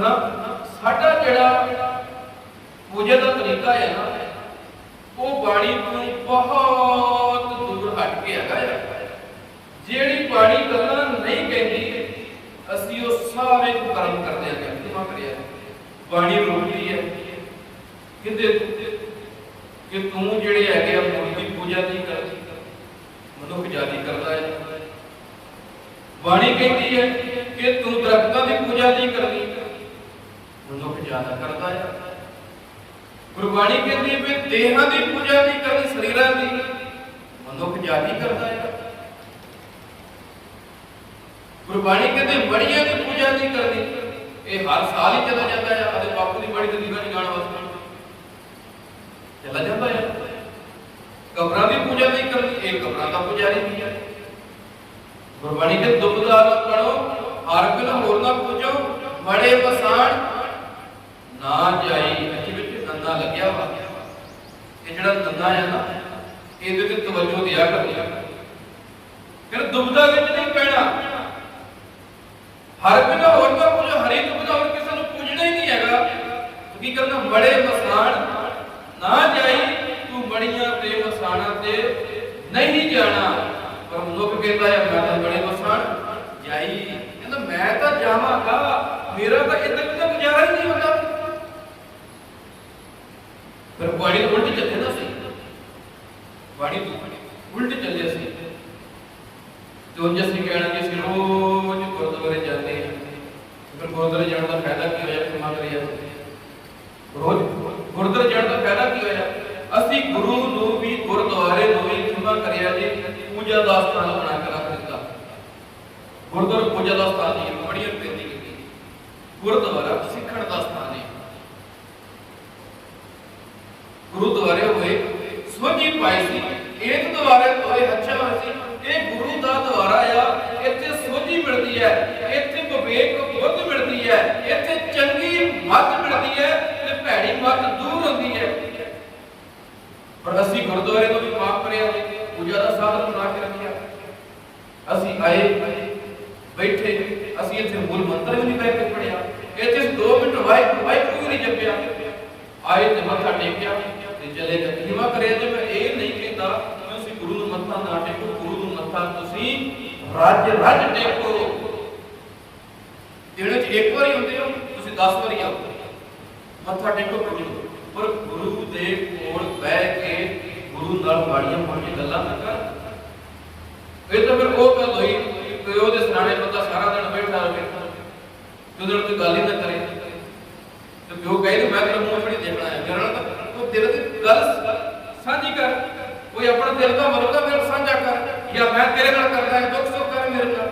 ਨਾ, ਸਾਡਾ ਜਿਹੜਾ ਪੂਜਾ ਦਾ ਤਰੀਕਾ ਹੈ ਨਾ, ਉਹ ਬਾਣੀ ਤੋਂ ਬਹੁਤ ਦੂਰ ਹਟ ਕੇ ਹੈਗਾ ਹੈ ਜਿਹੜੀ ਬਾਣੀ ਗੱਲਾਂ ਨਹੀਂ ਕਹਿੰਦੀ, ਅਸੀਂ ਉਹ ਸਾਰੇ ਕਰਮ ਕਰਦੇ ਹਾਂ ਕਿੰਨਾ ਕਰਿਆ। ਬਾਣੀ ਰੋਕਦੀ ਹੈ। ਕਿਤੇ ਕਿ ਤੂੰ ਜਿਹੜੇ ਹੈਗੇ ਆ ਮੂਰਤੀ ਪੂਜਾ ਨਹੀਂ ਕਰਦੀ, ਮਨੁੱਖ ਜਾਤੀ ਕਰਦਾ ਹੈ। ਬਾਣੀ ਕਹਿੰਦੀ ਹੈ ਕਿ ਤੂੰ ਦਰਖਤਾਂ ਦੀ ਪੂਜਾ ਨਹੀਂ ਜ਼ਿਆਦਾ ਕਰਦਾ ਹੈ ਗੁਰਬਾਣੀ ਕਹਿੰਦੀ ਵੀ ਦੇਹਾਂ ਦੀ ਪੂਜਾ ਨਹੀਂ ਕਰਨੀ, ਸਰੀਰਾਂ ਦੀ। ਮਨੁੱਖ ਜਾਤੀ ਕਰਦਾ ਹੈ ਗੁਰਬਾਣੀ ਕਹਿੰਦੀ ਬੜੀਆਂ ਦੀ ਪੂਜਾ ਨਹੀਂ ਕਰਦੀ ਇਹ ਹਰ ਸਾਲ ਹੀ ਚਲਾ ਜਾਂਦਾ ਹੈ ਆਦੇ ਬਾਪੂ ਦੀ ਬੜੀ ਤੇ ਦੀਵਾ ਜਗਾਉਣ ਵਾਸਤੇ। ਚਲਾ ਜਾਂਦਾ ਹੈ ਕਬਰਾਂ ਦੀ ਪੂਜਾ ਨਹੀਂ ਕਰਦੀ ਇਹ ਕਬਰਾਂ ਦਾ ਪੁਜਾਰੀ ਵੀ ਹੈ ਗੁਰਬਾਣੀ ਦੇ ਦੁਬਦਾ ਨਾ ਹਰ ਬਿਨ ਹੋਰ ਨਾ ਪੂਜੋ, ਮੜੇ ਪਸਾਣ ਨਾ ਜਾਈ ਇੱਥੇ ਵਿੱਚ ਨੰਨਾ ਲੱਗਿਆ ਵਾ। ਇਹ ਜਿਹੜਾ ਨੰਨਾ ਆ ਨਾ, ਇਹਦੇ ਤੇ ਤਵੱਜੋ ਦਿਆ ਕਰੋ। ਫਿਰ ਦੁਬਦਾ ਵਿੱਚ ਨਹੀਂ ਪੈਣਾ। ਹਰ ਬਿਨ ਹੋਰ ਨਾ ਪੂਜੋ ਹਰੀ ਦੁਬਦਾ ਹੋਰ ਕਿਸੇ ਨੂੰ ਪੂਜਣਾ ਹੀ ਨਹੀਂ ਹੈਗਾ। ਕੀ ਕਰਨਾ ਮੜੇ ਪਸਾਣ ਨਾ ਜਾਈ, ਤੂੰ ਬੜੀਆਂ ਤੇ ਮਸਾਣਾ ਤੇ ਨਹੀਂ ਜਾਣਾ। ਪਰ ਮਨੁੱਖ ਕਹਿੰਦਾ ਹੈ ਮੈਂ ਤਾਂ ਬੜੇ ਮਸਾਣ ਜਾਈ, ਕਹਿੰਦਾ, ਮੈਂ ਤਾਂ ਜਾਵਾਂਗਾ। ਮੇਰਾ ਤਾਂ ਇੱਥੇ ਕਿਤੇ ਗੁਜ਼ਾਰਾ ਹੀ ਨਹੀਂ ਹੁੰਦਾ। ਫਿਰ ਬਾਣੀ ਤੋਂ ਉਲਟ ਚੱਲੇ ਨਾ ਸੀ। ਬਾਣੀ ਤੋਂ ਉਲਟ ਚੱਲੇ ਸੀ। ਤੇ ਉਹ ਜਿਸ ਨੇ ਕਹਿਣਾ ਅਸੀਂ ਰੋਜ਼ ਗੁਰਦੁਆਰੇ ਜਾਂਦੇ ਹਾਂ ਫਿਰ ਗੁਰਦੁਆਰੇ ਜਾਣ ਦਾ ਫਾਇਦਾ ਕੀ ਹੋਇਆ ਕਿਮਾ ਕਰੀਏ ਰੋਜ਼ ਗੁਰਦੁਆਰੇ ਜਾਣ ਦਾ ਫਾਇਦਾ ਕੀ ਹੋਇਆ? ਅਸੀਂ ਗੁਰੂ ਨੂੰ ਵੀ ਗੁਰਦੁਆਰੇ ਨੂੰ ਵੀ ਖਿਮਾ ਕਰਿਆ ਜੀ, ਪੂਜਾ ਦਾ ਸਥਾਨ ਬਣਾ ਕੇ ਰੱਖ ਦਿੱਤਾ। ਗੁਰਦੁਆਰਾ ਪੂਜਾ ਦਾ ਸਥਾਨ ਨਹੀਂ ਬੜੀ ਬੇਨਤੀ ਕੀਤੀ ਗੁਰਦੁਆਰਾ ਸਿੱਖਣ ਦਾ ਸਥਾਨ ਹੈ। ਗੁਰਦੁਆਰੇ ਹੋਏ ਸੋਝੀ ਪਾਈ ਸੀ। ਇੱਕ ਦੁਆਰੇ ਹੋਏ ਅੱਛਾ ਹੋਇਆ ਸੀ। ਇਹ ਗੁਰੂ ਦਾ ਦੁਆਰਾ ਆ। ਇੱਥੇ ਸੋਝੀ ਮਿਲਦੀ ਹੈ। ਇੱਥੇ ਵਿਵੇਕ ਬੁੱਧ ਮਿਲਦੀ ਹੈ। ਇੱਥੇ ਚੰਗੀ ਮੱਤ ਮਿਲਦੀ ਹੈ ਤੇ ਭੈੜੀ ਮੱਤ ਦੂਰ ਹੁੰਦੀ ਹੈ। ਪਰ ਅਸੀਂ ਗੁਰਦੁਆਰੇ ਨੂੰ ਵੀ ਪਾਪ ਕਰਿਆ ਪੂਜਾ ਦਾ ਸਾਧਨ ਬਣਾ ਕੇ ਰੱਖਿਆ। ਅਸੀਂ ਆਏ, ਬੈਠੇ। ਅਸੀਂ ਇੱਥੇ ਮੂਲ ਮੰਤਰ ਵੀ ਨਹੀਂ ਬੈਠ ਕੇ ਪੜਿਆ ਇੱਥੇ 2 ਮਿੰਟ ਵਾਹਿਗੁਰੂ ਵਾਹਿਗੁਰੂ ਵੀ ਨਹੀਂ ਜਪਿਆ। ਆਏ ਤੇ ਮੱਥਾ ਟੇਕਿਆ। ਤੇ ਚਲੇ ਗਏ। ਕਿਵਾ ਕਰਿਆ ਤੇ ਮੈਂ ਇਹ ਨਹੀਂ ਕਹਿੰਦਾ ਕਿ ਤੁਸੀਂ ਗੁਰੂ ਨੂੰ ਮੱਥਾ ਨਾ ਟੇਕੋ, ਗੁਰੂ ਨੂੰ ਮੱਥਾ ਤੁਸੀਂ ਰੱਜ ਰੱਜ ਟੇਕੋ। ਜਿਹੜੇ ਚ ਇੱਕ ਵਾਰੀ ਹੁੰਦੇ ਹੋ, ਤੁਸੀਂ 10 ਵਾਰੀ ਆਓ। ਮੱਥਾ ਟੇਕੋ ਗੁਰੂ ਪਰ ਗੁਰੂ ਦੇ ਕੋਲ ਬਹਿ ਕੇ ਗੁਰੂ ਨਾਲ ਬਾੜੀਆਂ ਪੜ ਗੱਲਾਂ ਨਾ ਕਰ। ਇਹ ਤਾਂ ਫਿਰ ਉਹ ਗੱਲ ਹੋਈ ਕਿ ਉਹਦੇ ਸਰਾਣੇ ਬੰਦਾ ਸਾਰਾ ਦਿਨ ਬੈਠਾ ਰਹੇ। ਤੇ ਗੱਲ ਹੀ ਨਾ ਕਰੇ। ਤੇ ਪਿਓ ਕਹੇ ਤੇ ਮੈਂ ਤੇਰਾ ਮੂੰਹ ਥੋੜੀ ਦੇਖਣਾ ਹੈ ਮੇਰੇ ਤਾਂ ਉਹ ਦਿਲ ਦੀ ਗੱਲ ਸਾਂਝੀ ਕਰ। ਕੋਈ ਆਪਣਾ ਦਿਲ ਦਾ ਮਰਦਾ ਮੇਰੇ ਸਾਂਝਾ ਕਰ। ਜਾਂ ਮੈਂ ਤੇਰੇ ਨਾਲ ਕਰਦਾ ਦੁੱਖ ਸੁੱਖ ਕਰ ਮੇਰੇ ਨਾਲ।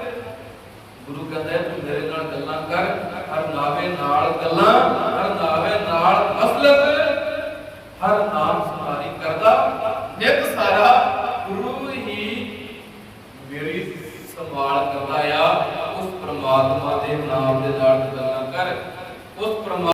ਗੁਰੂ ਕਹਿੰਦਾ ਤੂੰ ਮੇਰੇ ਨਾਲ ਗੱਲਾਂ ਕਰ, ਹਰ ਨਾਵੇਂ ਨਾਲ ਗੱਲਾਂ, ਹਰ ਨਾਵੇਂ ਨਾਲ ਮਸਲਤ, ਹਰ ਨਾਮ ਸਮਾਰੀ ਕਰਦਾ। ਨਿਤ ਸਾਰਾ ਗੁਰੂ ਹੀ ਮੇਰੀ ਸੰਭਾਲ ਕਰਦਾ ਆ। ਉਸ ਪ੍ਰਮਾਤਮਾ ਦੇ ਨਾਮ ਦੇ ਨਾਲ ਗੱਲਾਂ ਕਰ। ਉਸ ਪ੍ਰਮਾਤਮਾ